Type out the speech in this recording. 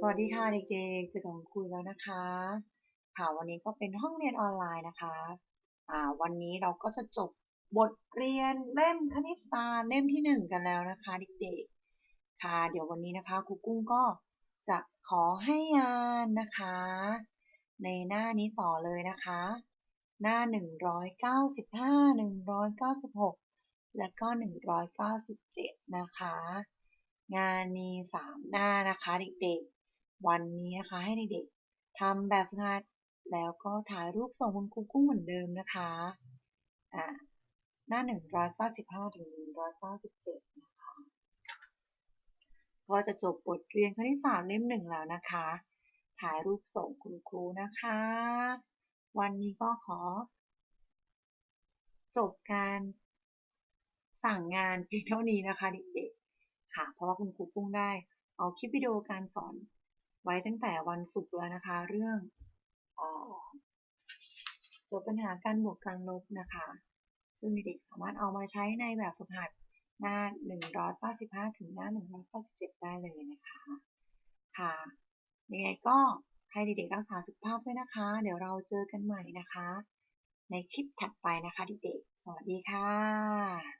สวัสดีค่ะเด็กๆเจอกับคุณครูแล้วนะคะค่ะวันนี้ก็เป็นห้องเรียนออนไลน์นะคะอ่าวันนี้เราก็จะจบบทเรียนเล่มคณิตศาสตร์เล่มที่หนึ่งกันแล้วนะคะเด็กๆค่ะ เดี๋ยววันนี้นะคะครูกุ้งก็จะขอให้งานนะคะ ในหน้านี้ต่อเลยนะคะ หน้า 195 196 และก็ 197 นะคะ งานมี 3 หน้านะคะเด็กๆ วันนี้นะคะให้เด็กๆทำแบบฝึกหัด แล้วก็ถ่ายรูปส่งคุณครูกุ้งเหมือนเดิมนะคะอ่าหน้า 195 ถึง 197 นะคะ ก็จะจบบทเรียนคณิตศาสตร์เล่มหนึ่งแล้วนะคะ ถ่ายรูปส่งคุณครูนะคะ วันนี้ก็ขอ จบการสั่งงานเพียงเท่านี้นะคะเด็กๆ ค่ะ เพราะว่าคุณครูปุ้งได้ เอาคลิปวิดีโอการสอน ไว้ตั้งแต่วันศุกร์แล้วนะคะ เรื่องอจบปัญหาการบวกการลบนะคะ ซึ่งเด็กสามารถเอามาใช้ในแบบฝึกหัดหน้า 195 ถึงหน้า 197 ได้เลยนะคะ ค่ะ ยังไงก็ให้เด็กๆรักษาสุขภาพด้วยนะคะ เดี๋ยวเราเจอกันใหม่นะคะ ในคลิปถัดไปนะคะเด็กๆ สวัสดีค่ะ